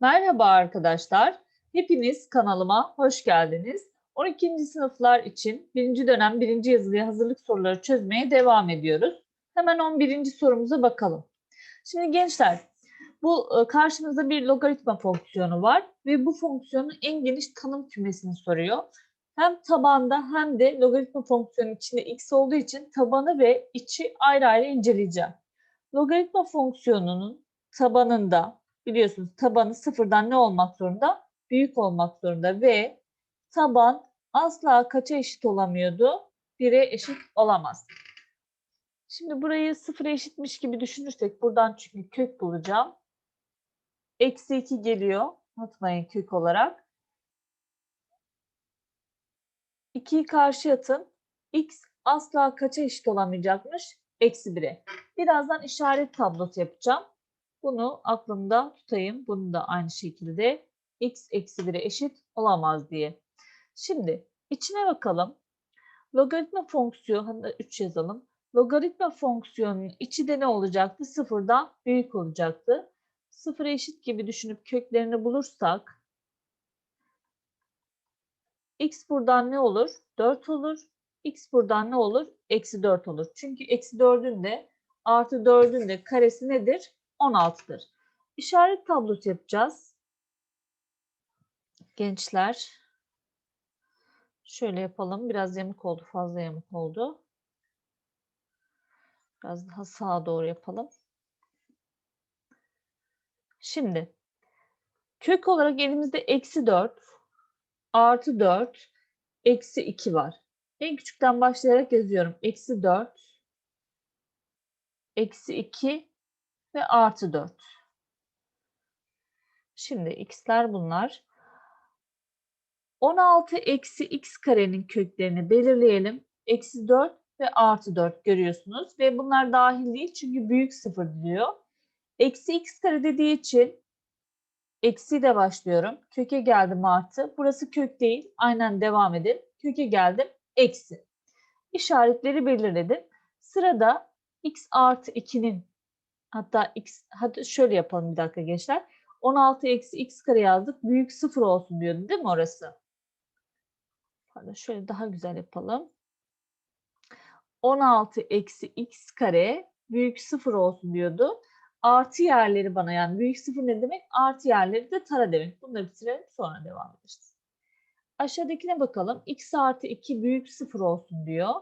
Merhaba arkadaşlar. Hepiniz kanalıma hoş geldiniz. 12. sınıflar için 1. dönem 1. yazılıya hazırlık soruları çözmeye devam ediyoruz. Hemen 11. sorumuza bakalım. Şimdi gençler, bu e, karşımızda bir logaritma fonksiyonu var ve bu fonksiyonun en geniş tanım kümesini soruyor. Hem tabanda hem de logaritma fonksiyonu içinde x olduğu için tabanı ve içi ayrı ayrı inceleyeceğim. Logaritma fonksiyonunun tabanında biliyorsunuz tabanı sıfırdan ne olmak zorunda? Büyük olmak zorunda ve taban asla kaça eşit olamıyordu? 1'e eşit olamaz. Şimdi burayı sıfıra eşitmiş gibi düşünürsek buradan çünkü kök bulacağım. Eksi 2 geliyor. Unutmayın kök olarak. 2'yi karşıya atın. X asla kaça eşit olamayacakmış? Eksi 1'e. Birazdan işaret tablosu yapacağım. Bunu aklımda tutayım. Bunu da aynı şekilde x eksi 1'e eşit olamaz diye. Şimdi içine bakalım. Logaritma fonksiyonu, hatta 3 yazalım. Logaritma fonksiyonunun içi de ne olacaktı? Sıfırdan büyük olacaktı. Sıfıra eşit gibi düşünüp köklerini bulursak x buradan ne olur? 4 olur. x buradan ne olur? Eksi 4 olur. Çünkü eksi 4'ün de artı 4'ün de karesi nedir? 16'dır. İşaret tablosu yapacağız. Gençler. Şöyle yapalım. Biraz yamuk oldu. Fazla yamuk oldu. Biraz daha sağa doğru yapalım. Şimdi kök olarak elimizde eksi 4 artı 4 eksi 2 var. En küçükten başlayarak yazıyorum. Eksi 4 eksi 2 ve artı 4. Şimdi x'ler bunlar. 16 eksi x karenin köklerini belirleyelim. Eksi 4 ve artı 4 görüyorsunuz. Ve bunlar dahil değil çünkü büyük sıfır diyor. Eksi x kare dediği için eksi de başlıyorum. Köke geldim artı. Burası kök değil. Aynen devam edin. Köke geldim eksi. İşaretleri belirledim. Sırada x artı 2'nin Hatta x hadi şöyle yapalım bir dakika gençler. 16 eksi x kare yazdık. Büyük sıfır olsun diyordu değil mi orası? Pardon şöyle daha güzel yapalım. 16 eksi x kare büyük sıfır olsun diyordu. Artı yerleri bana yani büyük sıfır ne demek? Artı yerleri de tara demek. Bunları bitirelim sonra devam ederiz. Aşağıdakine bakalım. x artı 2 büyük sıfır olsun diyor.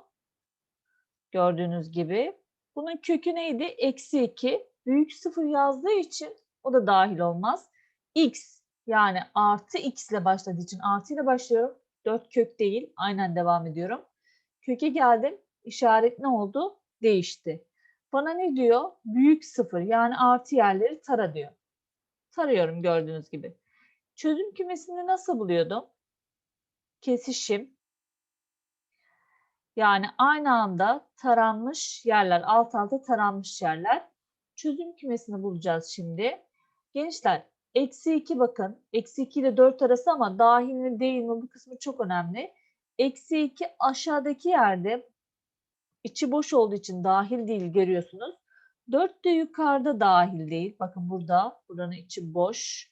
Gördüğünüz gibi. Bunun kökü neydi? Eksi 2. Büyük sıfır yazdığı için o da dahil olmaz. X yani artı x ile başladığı için artı ile başlıyorum. 4 kök değil. Aynen devam ediyorum. Köke geldim. İşaret ne oldu? Değişti. Bana ne diyor? Büyük sıfır yani artı yerleri tara diyor. Tarıyorum gördüğünüz gibi. Çözüm kümesini nasıl buluyordum? Kesişim yani aynı anda taranmış yerler, alt alta taranmış yerler. Çözüm kümesini bulacağız şimdi. Gençler, eksi 2 bakın. Eksi 2 ile 4 arası ama dahil mi değil mi bu kısmı çok önemli. Eksi 2 aşağıdaki yerde içi boş olduğu için dahil değil görüyorsunuz. 4 de yukarıda dahil değil. Bakın burada, buranın içi boş.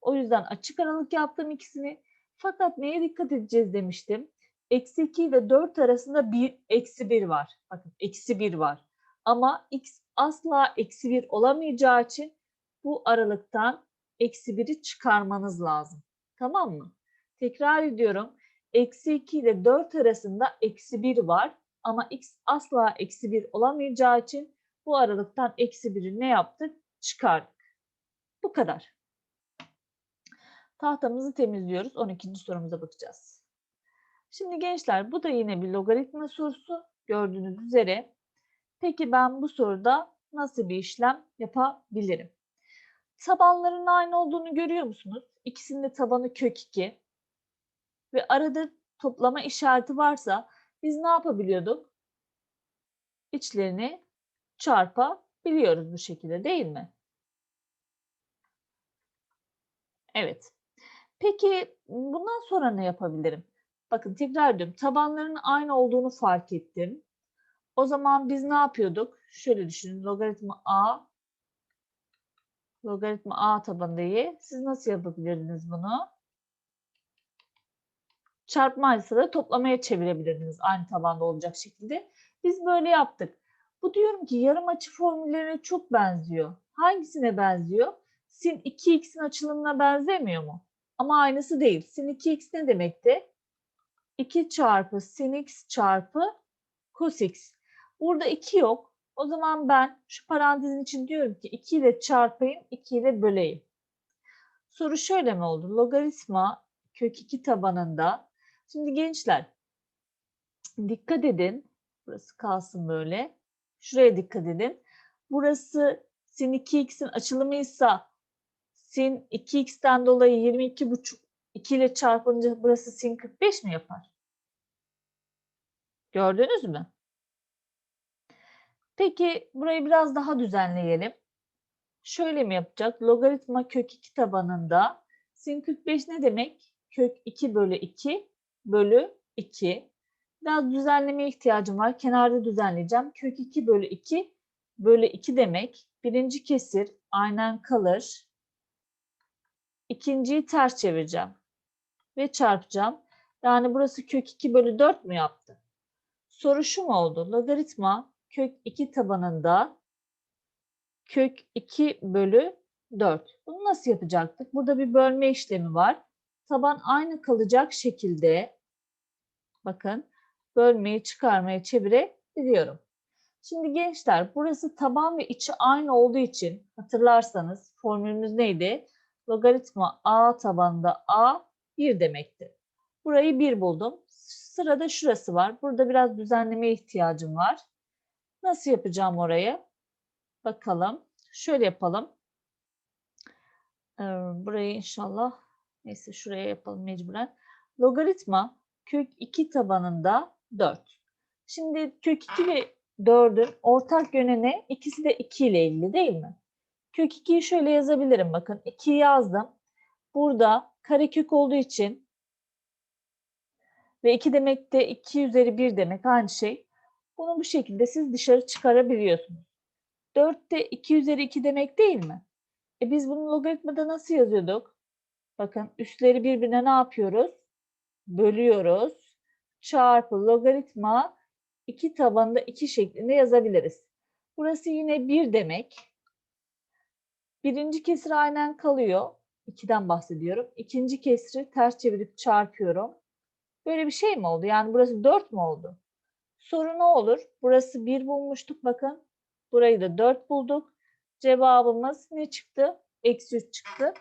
O yüzden açık aralık yaptım ikisini. Fakat neye dikkat edeceğiz demiştim. Eksi 2 ile 4 arasında bir eksi 1 var. Bakın eksi 1 var. Ama x asla eksi 1 olamayacağı için bu aralıktan eksi 1'i çıkarmanız lazım. Tamam mı? Tekrar ediyorum. Eksi 2 ile 4 arasında eksi 1 var. Ama x asla eksi 1 olamayacağı için bu aralıktan eksi 1'i ne yaptık? Çıkardık. Bu kadar. Tahtamızı temizliyoruz. 12. sorumuza bakacağız. Şimdi gençler bu da yine bir logaritma sorusu gördüğünüz üzere. Peki ben bu soruda nasıl bir işlem yapabilirim? Tabanların aynı olduğunu görüyor musunuz? İkisinin de tabanı kök 2. Ve arada toplama işareti varsa biz ne yapabiliyorduk? İçlerini çarpabiliyoruz bu şekilde değil mi? Evet. Peki bundan sonra ne yapabilirim? Bakın tekrar ediyorum. Tabanların aynı olduğunu fark ettim. O zaman biz ne yapıyorduk? Şöyle düşünün. Logaritma a Logaritma a tabanında y. Siz nasıl yapabilirdiniz bunu? Çarpmaysa da toplamaya çevirebilirdiniz aynı tabanda olacak şekilde. Biz böyle yaptık. Bu diyorum ki yarım açı formüllerine çok benziyor. Hangisine benziyor? Sin 2x'in açılımına benzemiyor mu? Ama aynısı değil. Sin 2x ne demekti? 2 çarpı sin x çarpı cos x. Burada 2 yok. O zaman ben şu parantezin için diyorum ki 2 ile çarpayım, 2 ile böleyim. Soru şöyle mi oldu? Logaritma kök 2 tabanında. Şimdi gençler dikkat edin. Burası kalsın böyle. Şuraya dikkat edin. Burası sin 2x'in açılımıysa sin 2x'ten dolayı 22,5 2 ile çarpınca burası sin 45 mi yapar? Gördünüz mü? Peki burayı biraz daha düzenleyelim. Şöyle mi yapacak? Logaritma kök 2 tabanında sin 45 ne demek? Kök 2 bölü 2 bölü 2. Biraz düzenlemeye ihtiyacım var. Kenarda düzenleyeceğim. Kök 2 bölü 2 bölü 2 demek. Birinci kesir aynen kalır. İkinciyi ters çevireceğim. Ve çarpacağım. Yani burası kök 2 bölü 4 mü yaptı? Soru şu mu oldu? Logaritma kök 2 tabanında kök 2 bölü 4. Bunu nasıl yapacaktık? Burada bir bölme işlemi var. Taban aynı kalacak şekilde bakın bölmeyi çıkarmaya çevirebiliyorum. Şimdi gençler burası taban ve içi aynı olduğu için hatırlarsanız formülümüz neydi? Logaritma a tabanında a 1 demekti. Burayı 1 buldum. Sırada şurası var. Burada biraz düzenlemeye ihtiyacım var. Nasıl yapacağım orayı? Bakalım. Şöyle yapalım. Ee, burayı inşallah neyse şuraya yapalım mecburen. Logaritma kök 2 tabanında 4. Şimdi kök 2 ve 4'ün ortak yönü ne? İkisi de 2 ile ilgili değil mi? Kök 2'yi şöyle yazabilirim bakın. 2'yi yazdım. Burada karekök olduğu için ve 2 demek de 2 üzeri 1 demek aynı şey. Bunu bu şekilde siz dışarı çıkarabiliyorsunuz. 4 de 2 üzeri 2 demek değil mi? E biz bunu logaritmada nasıl yazıyorduk? Bakın üstleri birbirine ne yapıyoruz? Bölüyoruz. Çarpı logaritma 2 tabanında 2 şeklinde yazabiliriz. Burası yine 1 demek. Birinci kesir aynen kalıyor. 2'den bahsediyorum. İkinci kesri ters çevirip çarpıyorum. Böyle bir şey mi oldu? Yani burası 4 mü oldu? Soru ne olur? Burası 1 bulmuştuk bakın. Burayı da 4 bulduk. Cevabımız ne çıktı? Eksi 3 çıktı.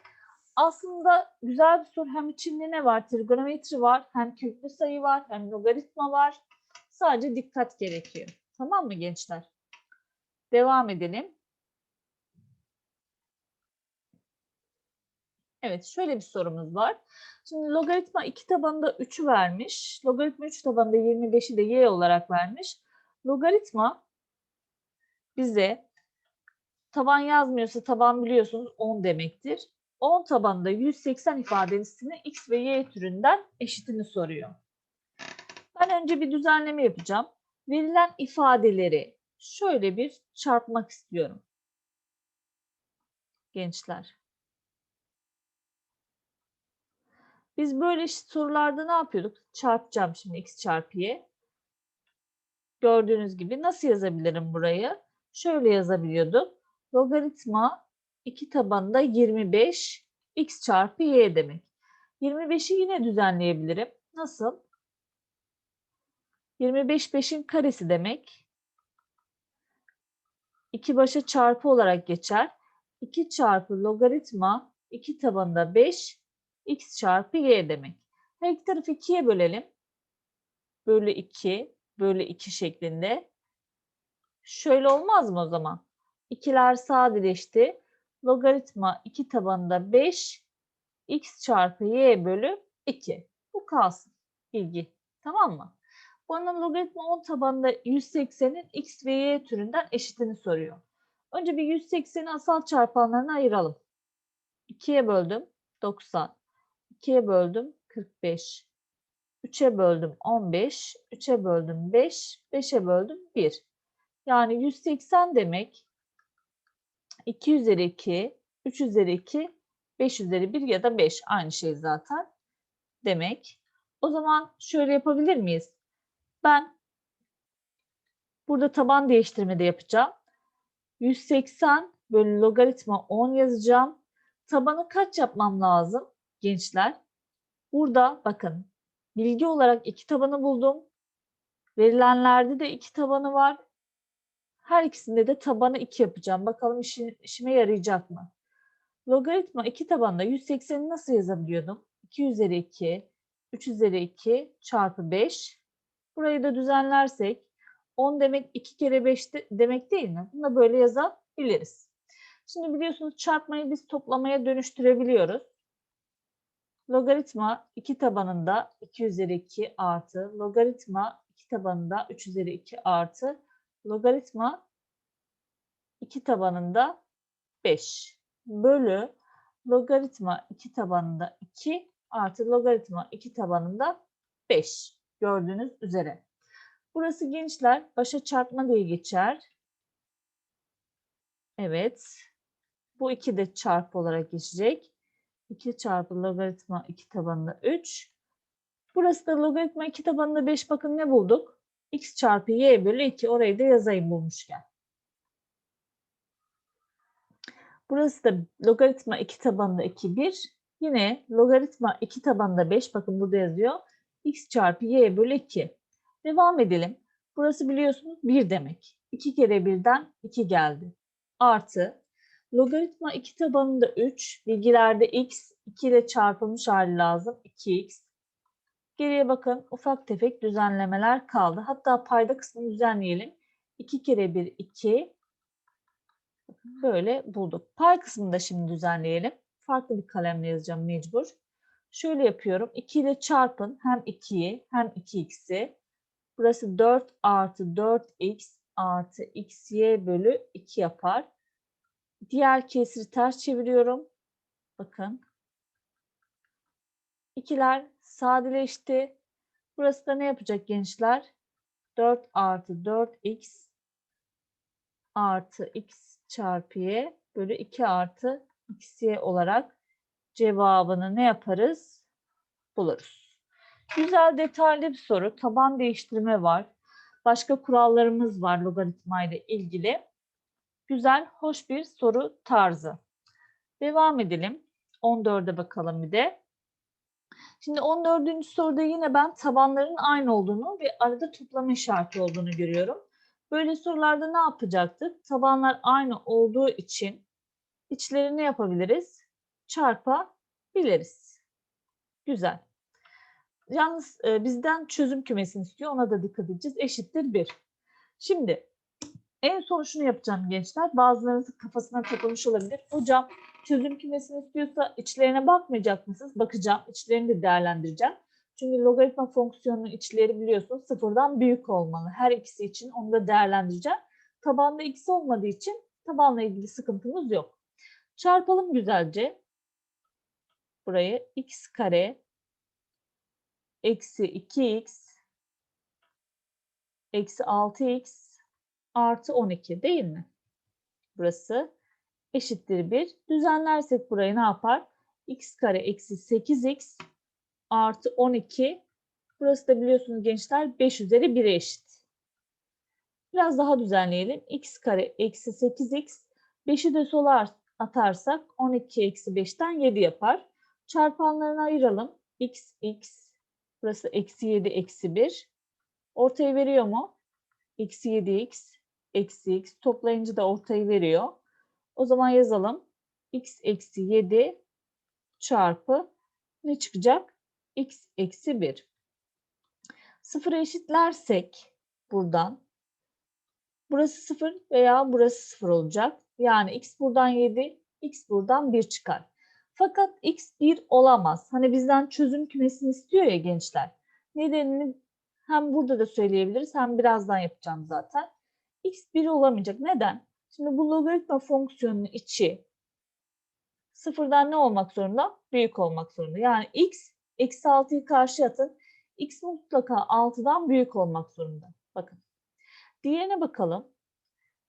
Aslında güzel bir soru. Hem içinde ne var? Trigonometri var. Hem köklü sayı var. Hem logaritma var. Sadece dikkat gerekiyor. Tamam mı gençler? Devam edelim. Evet şöyle bir sorumuz var. Şimdi logaritma 2 tabanında 3'ü vermiş. Logaritma 3 tabanında 25'i de y olarak vermiş. Logaritma bize taban yazmıyorsa taban biliyorsunuz 10 demektir. 10 tabanında 180 ifadesini x ve y türünden eşitini soruyor. Ben önce bir düzenleme yapacağım. Verilen ifadeleri şöyle bir çarpmak istiyorum. Gençler. Biz böyle sorularda ne yapıyorduk? Çarpacağım şimdi x çarpı y. Gördüğünüz gibi nasıl yazabilirim burayı? Şöyle yazabiliyorduk. Logaritma 2 tabanında 25 x çarpı y demek. 25'i yine düzenleyebilirim. Nasıl? 25 5'in karesi demek. 2 başa çarpı olarak geçer. 2 çarpı logaritma 2 tabanında 5 x çarpı y demek. Her iki tarafı 2'ye bölelim. Bölü 2 bölü 2 şeklinde. Şöyle olmaz mı o zaman? İkiler sadeleşti. Logaritma 2 tabanında 5 x çarpı y bölü 2. Bu kalsın. Bilgi. Tamam mı? Bana logaritma 10 tabanında 180'in x ve y türünden eşitini soruyor. Önce bir 180'i asal çarpanlarına ayıralım. 2'ye böldüm 90. 2'ye böldüm 45. 3'e böldüm 15. 3'e böldüm 5. 5'e böldüm 1. Yani 180 demek 2 üzeri 2 3 üzeri 2, 5 üzeri 1 ya da 5 aynı şey zaten demek. O zaman şöyle yapabilir miyiz? Ben burada taban değiştirme de yapacağım. 180 bölü logaritma 10 yazacağım. Tabanı kaç yapmam lazım gençler? Burada bakın bilgi olarak iki tabanı buldum. Verilenlerde de iki tabanı var. Her ikisinde de tabanı 2 yapacağım. Bakalım işi, işime yarayacak mı? Logaritma 2 tabanında 180'i nasıl yazabiliyordum? 2 üzeri 2, 3 üzeri 2 çarpı 5. Burayı da düzenlersek 10 demek 2 kere 5 de, demek değil mi? Bunu da böyle yazabiliriz. Şimdi biliyorsunuz çarpmayı biz toplamaya dönüştürebiliyoruz. Logaritma 2 tabanında 2 üzeri 2 artı logaritma 2 tabanında 3 üzeri 2 artı logaritma 2 tabanında 5 bölü logaritma 2 tabanında 2 artı logaritma 2 tabanında 5 gördüğünüz üzere. Burası gençler başa çarpma diye geçer. Evet. Bu 2 de çarpı olarak geçecek. 2 çarpı logaritma 2 tabanında 3. Burası da logaritma 2 tabanında 5 bakın ne bulduk? x çarpı y bölü 2 orayı da yazayım bulmuşken. Burası da logaritma 2 tabanında 2 1. Yine logaritma 2 tabanında 5 bakın burada yazıyor. x çarpı y bölü 2. Devam edelim. Burası biliyorsunuz 1 demek. 2 kere 1'den 2 geldi. Artı logaritma 2 tabanında 3. Bilgilerde x 2 ile çarpılmış hali lazım. 2x. Geriye bakın ufak tefek düzenlemeler kaldı. Hatta payda kısmını düzenleyelim. 2 kere 1 2. Böyle bulduk. Pay kısmını da şimdi düzenleyelim. Farklı bir kalemle yazacağım mecbur. Şöyle yapıyorum. 2 ile çarpın hem 2'yi hem 2x'i. Burası 4 artı 4x artı xy bölü 2 yapar. Diğer kesri ters çeviriyorum. Bakın. İkiler sadeleşti. Burası da ne yapacak gençler? 4 artı 4x artı x çarpı y bölü 2 artı xy olarak cevabını ne yaparız? Buluruz. Güzel detaylı bir soru. Taban değiştirme var. Başka kurallarımız var logaritma ile ilgili. Güzel, hoş bir soru tarzı. Devam edelim. 14'e bakalım bir de. Şimdi 14. soruda yine ben tabanların aynı olduğunu ve arada toplama işareti olduğunu görüyorum. Böyle sorularda ne yapacaktık? Tabanlar aynı olduğu için içleri ne yapabiliriz? Çarpabiliriz. Güzel. Yalnız e, bizden çözüm kümesini istiyor. Ona da dikkat edeceğiz. Eşittir 1. Şimdi en son şunu yapacağım gençler. Bazılarınızın kafasına takılmış olabilir. Hocam çözüm kümesini istiyorsa içlerine bakmayacak mısınız? Bakacağım. İçlerini de değerlendireceğim. Çünkü logaritma fonksiyonunun içleri biliyorsunuz sıfırdan büyük olmalı. Her ikisi için onu da değerlendireceğim. Tabanda x olmadığı için tabanla ilgili sıkıntımız yok. Çarpalım güzelce. Burayı x kare eksi 2x eksi 6x artı 12 değil mi? Burası eşittir 1. Düzenlersek burayı ne yapar? x kare eksi 8x artı 12. Burası da biliyorsunuz gençler 5 üzeri 1'e eşit. Biraz daha düzenleyelim. x kare eksi 8x. 5'i de sola atarsak 12 eksi 5'ten 7 yapar. Çarpanlarını ayıralım. x, x. Burası eksi 7, eksi 1. Ortayı veriyor mu? Eksi 7x, eksi x. Toplayınca da ortayı veriyor. O zaman yazalım. x eksi 7 çarpı ne çıkacak? x eksi 1. Sıfıra eşitlersek buradan burası 0 veya burası 0 olacak. Yani x buradan 7, x buradan 1 çıkar. Fakat x 1 olamaz. Hani bizden çözüm kümesini istiyor ya gençler. Nedenini hem burada da söyleyebiliriz hem birazdan yapacağım zaten. X 1 olamayacak. Neden? Şimdi bu logaritma fonksiyonunun içi sıfırdan ne olmak zorunda? Büyük olmak zorunda. Yani x eksi 6'yı karşı atın. x mutlaka 6'dan büyük olmak zorunda. Bakın. Diğerine bakalım.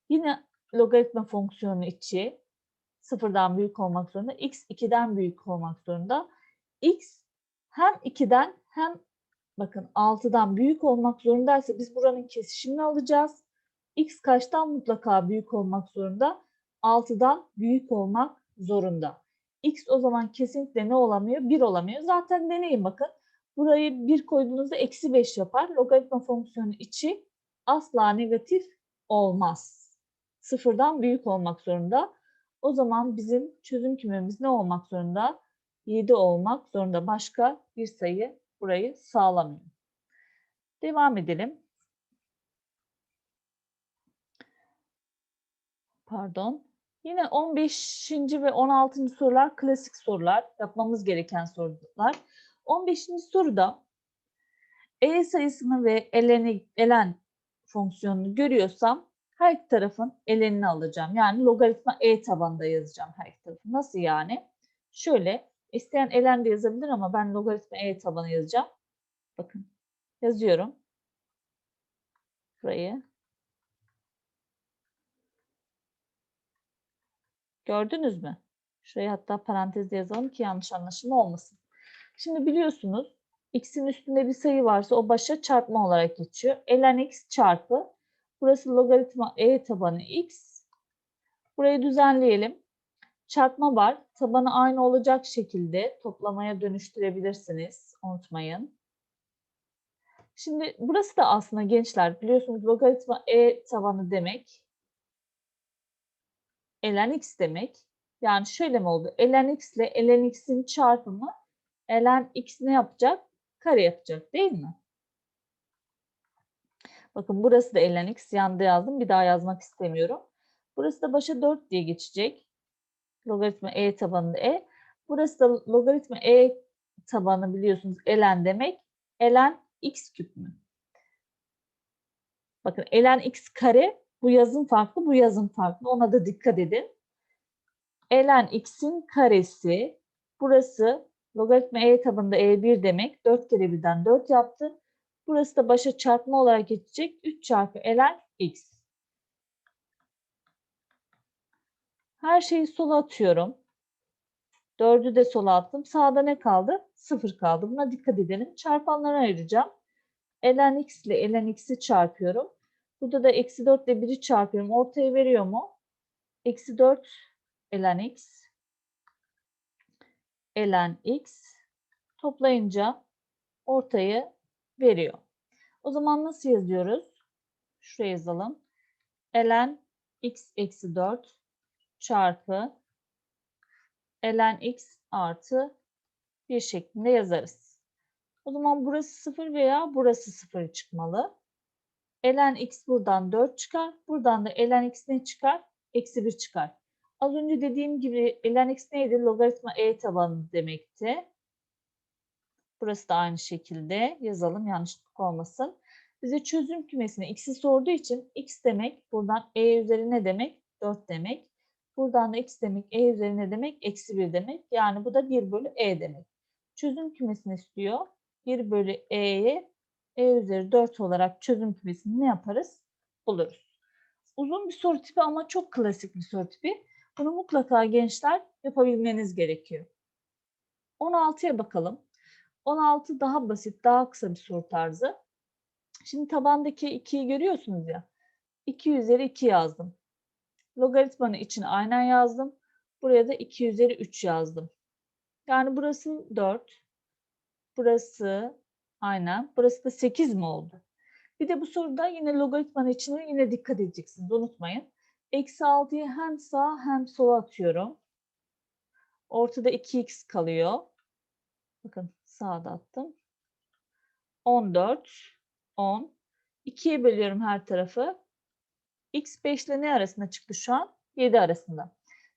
Yine logaritma fonksiyonu içi sıfırdan büyük olmak zorunda. X 2'den büyük olmak zorunda. X hem 2'den hem bakın 6'dan büyük olmak zorundaysa biz buranın kesişimini alacağız. X kaçtan mutlaka büyük olmak zorunda? 6'dan büyük olmak zorunda. X o zaman kesinlikle ne olamıyor? 1 olamıyor. Zaten deneyin bakın. Burayı 1 koyduğunuzda eksi 5 yapar. Logaritma fonksiyonu içi asla negatif olmaz. Sıfırdan büyük olmak zorunda. O zaman bizim çözüm kümemiz ne olmak zorunda? 7 olmak zorunda. Başka bir sayı burayı sağlamıyor. Devam edelim. Pardon. Yine 15. ve 16. sorular klasik sorular. Yapmamız gereken sorular. 15. soruda e sayısını ve eleni, elen fonksiyonunu görüyorsam her iki tarafın elenini alacağım. Yani logaritma e tabanında yazacağım her iki tarafı. Nasıl yani? Şöyle isteyen elen de yazabilir ama ben logaritma e tabanı yazacağım. Bakın yazıyorum. Burayı. Gördünüz mü? Şuraya hatta parantezde yazalım ki yanlış anlaşılma olmasın. Şimdi biliyorsunuz x'in üstünde bir sayı varsa o başa çarpma olarak geçiyor. ln x çarpı. Burası logaritma e tabanı x. Burayı düzenleyelim. Çarpma var. Tabanı aynı olacak şekilde toplamaya dönüştürebilirsiniz. Unutmayın. Şimdi burası da aslında gençler biliyorsunuz logaritma e tabanı demek ln x demek. Yani şöyle mi oldu? ln x ile ln x'in çarpımı ln x ne yapacak? Kare yapacak değil mi? Bakın burası da ln x. Yanda yazdım. Bir daha yazmak istemiyorum. Burası da başa 4 diye geçecek. Logaritma e tabanında e. Burası da logaritma e tabanı biliyorsunuz ln demek. ln x küp mü? Bakın ln x kare bu yazım farklı, bu yazım farklı. Ona da dikkat edin. ln x'in karesi. Burası logaritma e tabanında e1 demek. 4 kere 1'den 4 yaptı. Burası da başa çarpma olarak geçecek. 3 çarpı ln x. Her şeyi sola atıyorum. 4'ü de sola attım. Sağda ne kaldı? 0 kaldı. Buna dikkat edelim. Çarpanlara ayıracağım. ln x ile ln x'i çarpıyorum. Burada da eksi 4 ile 1'i çarpıyorum. Ortaya veriyor mu? Eksi 4 ln x ln x toplayınca ortayı veriyor. O zaman nasıl yazıyoruz? Şuraya yazalım. ln x eksi 4 çarpı ln x artı 1 şeklinde yazarız. O zaman burası 0 veya burası 0 çıkmalı ln x buradan 4 çıkar. Buradan da ln x ne çıkar? Eksi 1 çıkar. Az önce dediğim gibi ln x neydi? Logaritma e tabanı demekti. Burası da aynı şekilde yazalım yanlışlık olmasın. Bize çözüm kümesine x'i sorduğu için x demek buradan e üzeri ne demek? 4 demek. Buradan da x demek e üzeri ne demek? Eksi 1 demek. Yani bu da 1 bölü e demek. Çözüm kümesini istiyor. 1 bölü e'ye e üzeri 4 olarak çözüm kümesini ne yaparız? Buluruz. Uzun bir soru tipi ama çok klasik bir soru tipi. Bunu mutlaka gençler yapabilmeniz gerekiyor. 16'ya bakalım. 16 daha basit, daha kısa bir soru tarzı. Şimdi tabandaki 2'yi görüyorsunuz ya. 2 üzeri 2 yazdım. Logaritmanın için aynen yazdım. Buraya da 2 üzeri 3 yazdım. Yani burası 4. Burası Aynen. Burası da 8 mi oldu? Bir de bu soruda yine logaritmanın içine yine dikkat edeceksiniz. Unutmayın. Eksi 6'yı hem sağ hem sola atıyorum. Ortada 2x kalıyor. Bakın sağda attım. 14, 10. 2'ye bölüyorum her tarafı. x 5 ile ne arasında çıktı şu an? 7 arasında.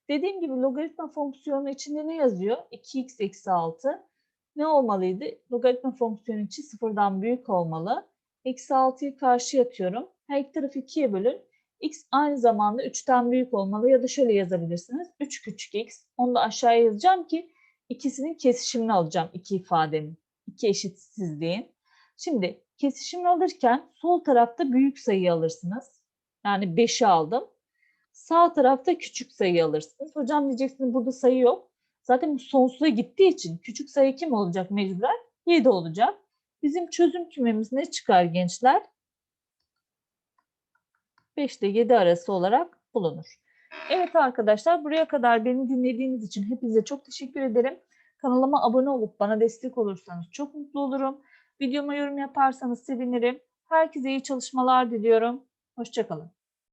Dediğim gibi logaritma fonksiyonu içinde ne yazıyor? 2x eksi 6 ne olmalıydı? Logaritma fonksiyonu için sıfırdan büyük olmalı. Eksi 6'yı karşıya atıyorum. Her iki tarafı 2'ye bölün. x aynı zamanda 3'ten büyük olmalı ya da şöyle yazabilirsiniz. 3 küçük x. Onu da aşağıya yazacağım ki ikisinin kesişimini alacağım iki ifadenin. İki eşitsizliğin. Şimdi kesişimini alırken sol tarafta büyük sayıyı alırsınız. Yani 5'i aldım. Sağ tarafta küçük sayı alırsınız. Hocam diyeceksiniz burada sayı yok. Zaten bu sonsuza gittiği için küçük sayı kim olacak mecburen? 7 olacak. Bizim çözüm kümemiz ne çıkar gençler? 5 ile 7 arası olarak bulunur. Evet arkadaşlar buraya kadar beni dinlediğiniz için hepinize çok teşekkür ederim. Kanalıma abone olup bana destek olursanız çok mutlu olurum. Videoma yorum yaparsanız sevinirim. Herkese iyi çalışmalar diliyorum. Hoşçakalın.